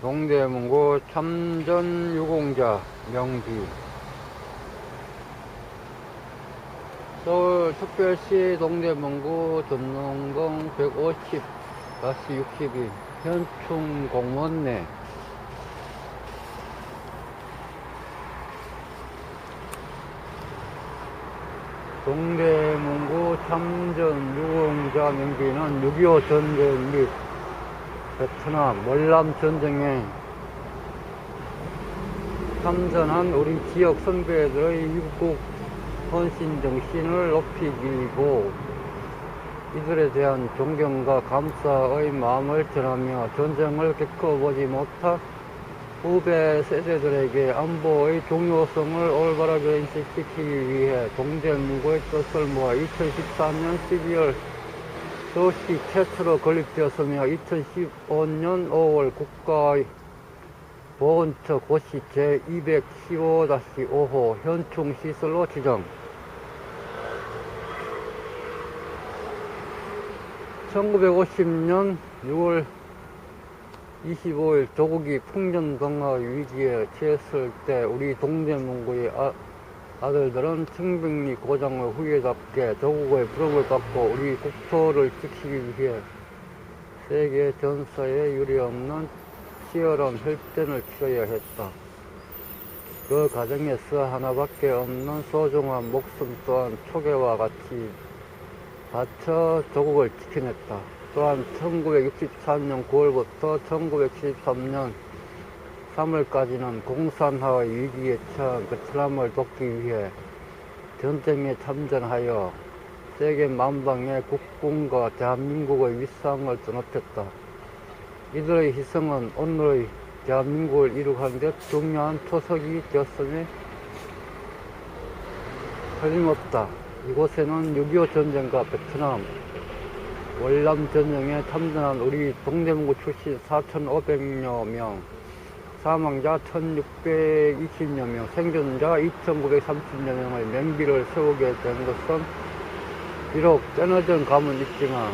동대문구 참전 유공자 명비. 서울특별시 동대문구 전농동 150-62 현충 공원 내 동대문구 참전 유공자 명비는 6.25 전쟁 및 베트남 월남 전쟁에 참전한 우리 지역 선배들의 입국 헌신 정신을 높이고 이들에 대한 존경과 감사의 마음을 전하며 전쟁을 겪어보지 못한 후배 세대들에게 안보의 중요성을 올바르게 인식시키기 위해 동대문구의 뜻을 모아 2014년 12월 서울시 최초로 건립되었으며 2015년 5월 국가보건처 고시 제215-5호 현충시설로 지정. 1950년 6월 25일 조국이 풍전등화 위기에 처했을 때 우리 동대문구의 아, 아들들은 청백리 고장을 후예답게 조국의 부름을 받고 우리 국토를 지키기 위해 세계 전사에 유례없는 치열한 혈전을 치러야 했다. 그 과정에서 하나밖에 없는 소중한 목숨 또한 초계와 같이 바쳐 조국을 지켜냈다. 또한 1964년 9월부터 1973년 3월까지는 공산화의 위기에 처한 베트남을 돕기 위해 전쟁에 참전하여 세계 만방의 국군과 대한민국의 위상을 드높였다. 이들의 희생은 오늘의 대한민국을 이룩하는 데 중요한 초석이 되었으니 틀림없다. 이곳에는 6.25 전쟁과 베트남, 월남 전쟁에 참전한 우리 동대문구 출신 4,500여 명, 사망자 1,620여 명, 생존자 2,930여 명의 명비를 세우게 된 것은 비록 떼어진 감은 있지만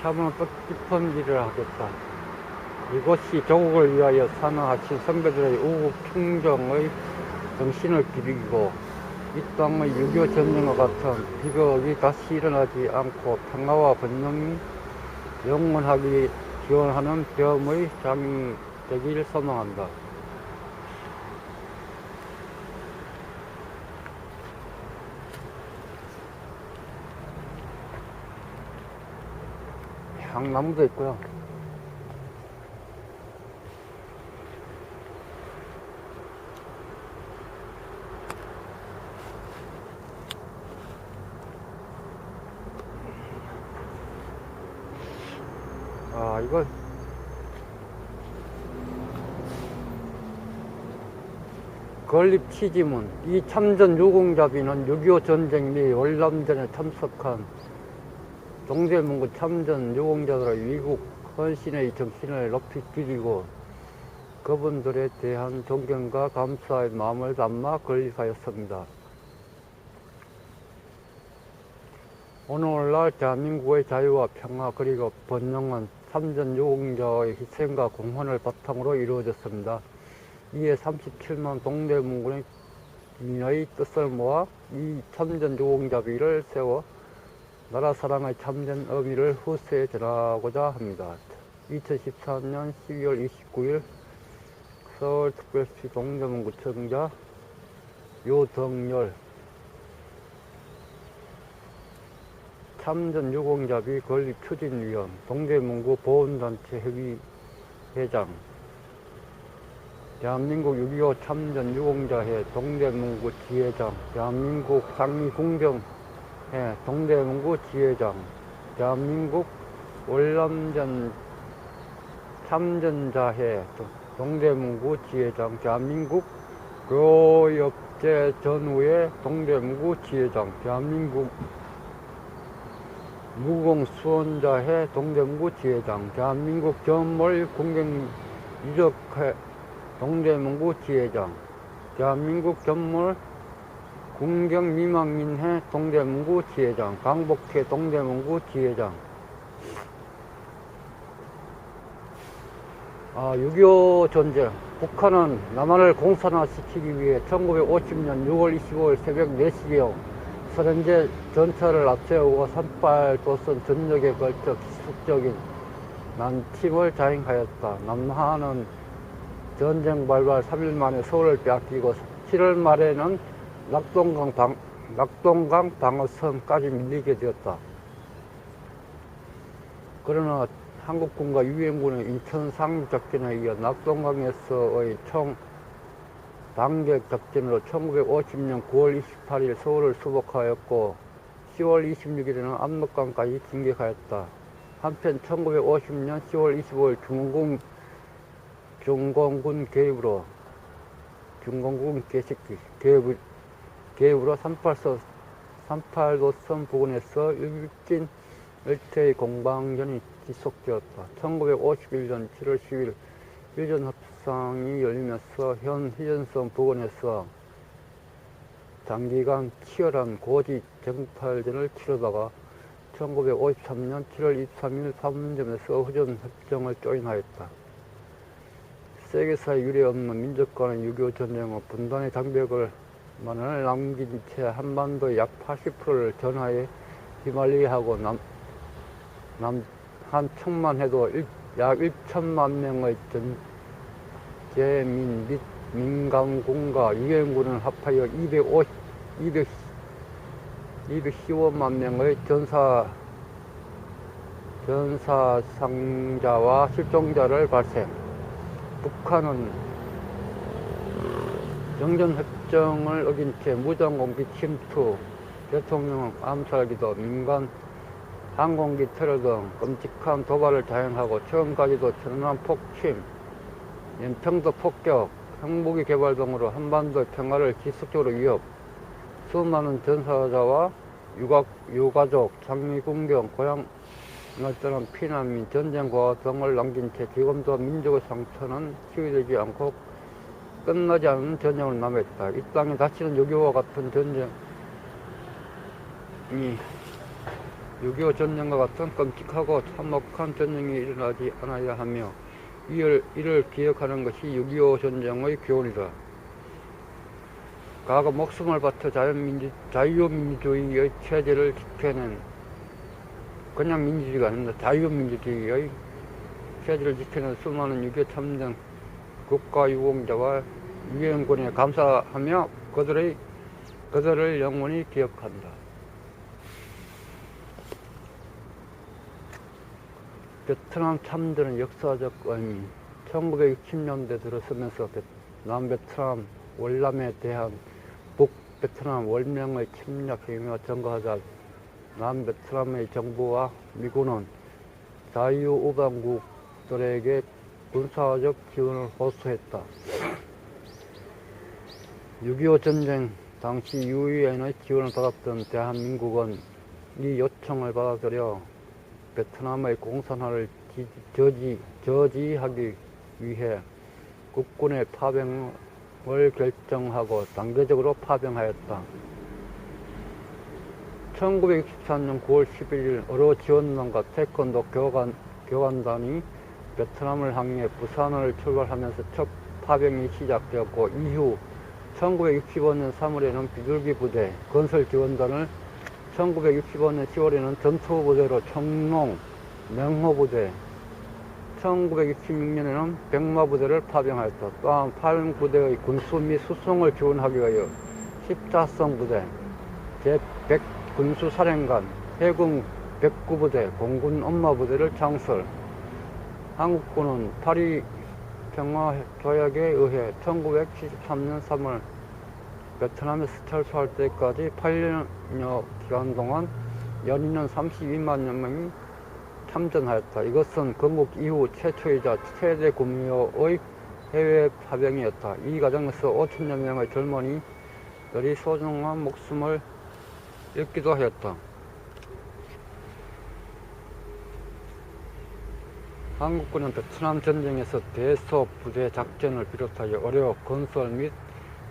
참으로 뜻깊은 일을 하겠다. 이곳이 조국을 위하여 산화하신 선배들의 우국 충정의 정신을 기리고 이 땅의 6.25 전쟁과 같은 비극이 다시 일어나지 않고 평화와 번영이 영원하게 기원하는 겸의 장이 되길 소망한다. 향나무도 있고요. 아, 이거 건립 취지문 이 참전 유공자비는 6.25 전쟁 및 월남전에 참석한 동대문구 참전 유공자들의 위국 헌신의 정신을 높이 기리고 그분들에 대한 존경과 감사의 마음을 담아 건립하였습니다. 오늘날 대한민국의 자유와 평화 그리고 번영은 참전 유공자의 희생과 공헌을 바탕으로 이루어졌습니다. 이에 37만 동대문군의 민의 뜻을 모아 이 참전 유공자비를 세워 나라 사랑의 참전 의미를 후세에 전하고자 합니다. 2014년 12월 29일 서울특별시 동대문구청장 요덕열 참전 유공자비 건립 추진위원 동대문구 보훈단체 회의 회장 대한민국 6.25 참전 유공자회 동대문구 지회장 대한민국 상미공정회 동대문구 지회장 대한민국 월남전 참전자회 동대문구 지회장 대한민국 교업제 전후회 동대문구 지회장 대한민국 무공수원자회 동대문구 지회장 대한민국 전몰 공경 유적회 동대문구 지회장 대한민국 전몰 군경 미망민해 동대문구 지회장, 강복회 동대문구 지회장. 아, 6.25 전쟁. 북한은 남한을 공산화시키기 위해 1950년 6월 25일 새벽 4시경 소련제 전차를 앞세우고 산팔도선 전역에 걸쳐 기습적인 난침을 자행하였다. 남한은 전쟁 발발 3일 만에 서울을 빼앗기고 7월 말에는 낙동강, 방, 낙동강 방어선까지 밀리게 되었다. 그러나 한국군과 유엔군의 인천 상륙작전에 이어 낙동강에서의 총 단격 작전으로 1950년 9월 28일 서울을 수복하였고 10월 26일에는 압록강까지 진격하였다. 한편 1950년 10월 25일 중공, 중공군 개입으로 중공군 개새끼 개입, 개입으로 38선 38도선 부근에서 일진 일체의 공방전이 지속되었다. 1951년 7월 10일 휴전 협상이 열리면서 현 휴전선 부근에서 장기간 치열한 고지 정탈전을 치르다가 1953년 7월 23일 판문점에서 휴전 협정을 조인하였다. 세계사에 유례 없는 민족 간의 6.25 전쟁은 분단의 장벽을 만을 남긴 채 한반도의 약 80%를 전하에 휘말리게 남, 남, 한 척만 해도 일, 약 1천만 명의 전제민 및 민간군과 유엔군을 합하여 250, 200, 215만 명의 전사, 전사상자와 실종자를 발생. 북한은 정전협정을 어긴 채 무장공비 침투, 대통령 암살기도, 민간 항공기 테러 등 끔찍한 도발을 자행하고 최근까지도 천안 폭침, 연평도 폭격, 핵무기 개발 등으로 한반도 평화를 지속적으로 위협, 수많은 전사자와 유가, 유가족, 장미 군경, 고향 을 떠난 피난민, 전쟁과 등을 남긴 채 지금도 민족의 상처는 치유되지 않고 끝나지 않은 전쟁을 남았다. 이 땅에 다시는 6.25와 같은 전쟁이 6.25 전쟁과 같은 끔찍하고 참혹한 전쟁이 일어나지 않아야 하며 이를, 이를 기억하는 것이 6.25 전쟁의 교훈이다. 과거 목숨을 바쳐 자유민주, 자유민주주의의 체제를 지켜낸 그냥 민주주의가 아닙니다. 자유민주주의의 체제를 지켜낸 수많은 6.25 참전 국가 유공자와 유엔군에 감사하며 그들의, 그들을 영원히 기억한다. 베트남 참전의 역사적 의미 1960년대 들어서면서 남베트남 월남에 대한 북베트남 월명의 침략 행위가 증가하자 남베트남의 정부와 미군은 자유우방국들에게 군사적 지원을 호소했다. 6.25 전쟁 당시 유엔의 지원을 받았던 대한민국은 이 요청을 받아들여 베트남의 공산화를 저지, 저지하기 위해 국군의 파병을 결정하고 단계적으로 파병하였다. 1964년 9월 11일 어로 지원단과 태권도 교관, 교관단이 베트남을 향해 부산을 출발하면서 첫 파병이 시작되었고 이후 1965년 3월에는 비둘기 부대, 건설 지원단을 1965년 10월에는 전투 부대로 청농, 명호 부대, 1966년에는 백마 부대를 파병하였다. 또한 파병부대의 군수 및 수송을 지원하기 위하여 14성 부대, 제100 군수사령관, 해군 백구부대, 공군 엄마부대를 창설. 한국군은 파리 평화조약에 의해 1973년 3월 베트남에서 철수할 때까지 8년여 기간 동안 연인은 32만 명이 참전하였다. 이것은 건국 이후 최초이자 최대 규모의 해외 파병이었다. 이 과정에서 5천여 명의 젊은이들이 소중한 목숨을 잃기도 하였다. 한국군은 베트남 전쟁에서 대소 부대 작전을 비롯하여 어려 건설 및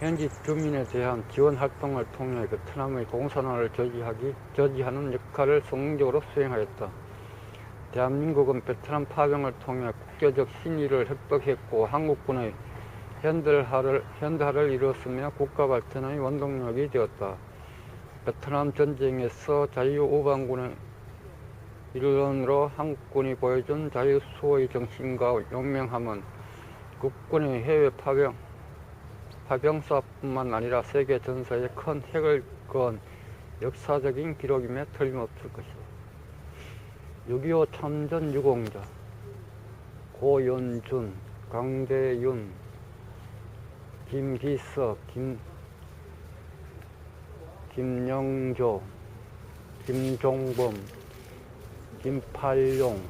현지 주민에 대한 지원 활동을 통해 베트남의 공산화를 저지하기, 저지하는 역할을 성공적으로 수행하였다. 대한민국은 베트남 파병을 통해 국제적 신의를 획득했고 한국군의 현대화를, 현대화를 이루었으며 국가 발전의 원동력이 되었다. 베트남 전쟁에서 자유오방군의 일원으로 한국군이 보여준 자유수호의 정신과 용맹함은 국군의 해외 파병, 파병사뿐만 아니라 세계 전사에 큰 획을 그은 역사적인 기록임에 틀림없을 것이다. 6.25 참전 유공자 고연준, 강대윤, 김기석, 김, 김영조, 김종범, 김팔용,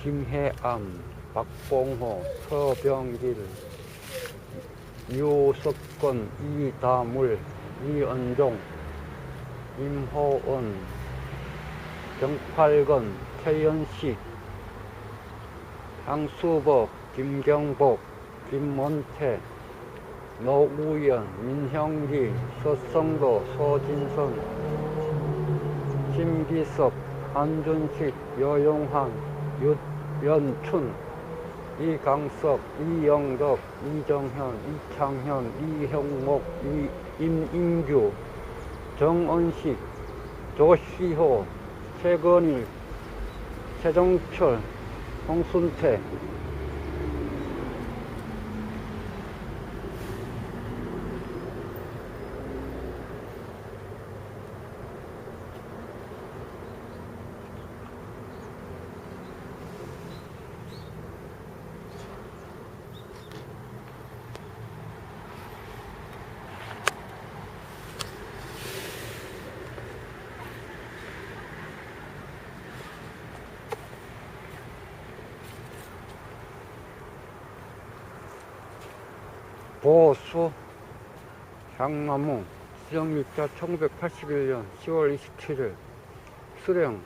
김해암, 박봉호, 서병길, 유석권, 이다물, 이은종, 임호은, 정팔건, 최연식, 향수복, 김경복, 김mon태, 노우연, 민형기, 서성도, 소진선, 김기석, 한준식, 여용한, 윤연춘, 이강석, 이영덕, 이정현, 이창현, 이형목, 이, 임인규, 정은식, 조시호, 최건일, 최종철, 홍순태, 보수, 향나무, 수정일자 1981년 10월 27일, 수령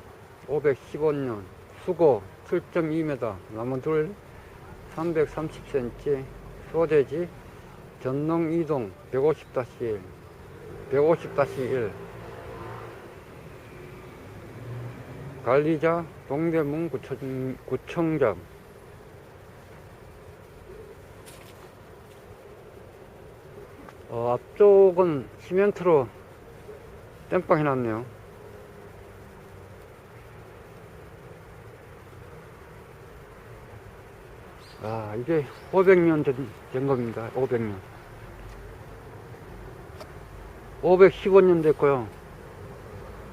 515년, 수고 7.2m, 나무들 330cm, 소재지 전농 이동 150-1, 150-1, 관리자 동대문 구청, 구청장 어, 앞쪽은 시멘트로 땜빵 해놨네요. 아, 이게 500년 된, 된 겁니다. 500년. 515년 됐고요.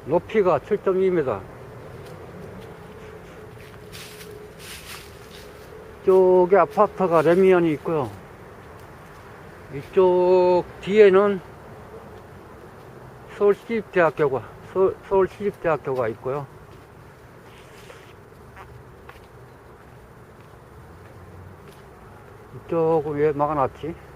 높이가 7.2m. 이쪽에 아파트가 레미안이 있고요. 이쪽 뒤에는 서울시립대학교가 서, 서울시립대학교가 있고요. 이쪽은 왜 막아놨지?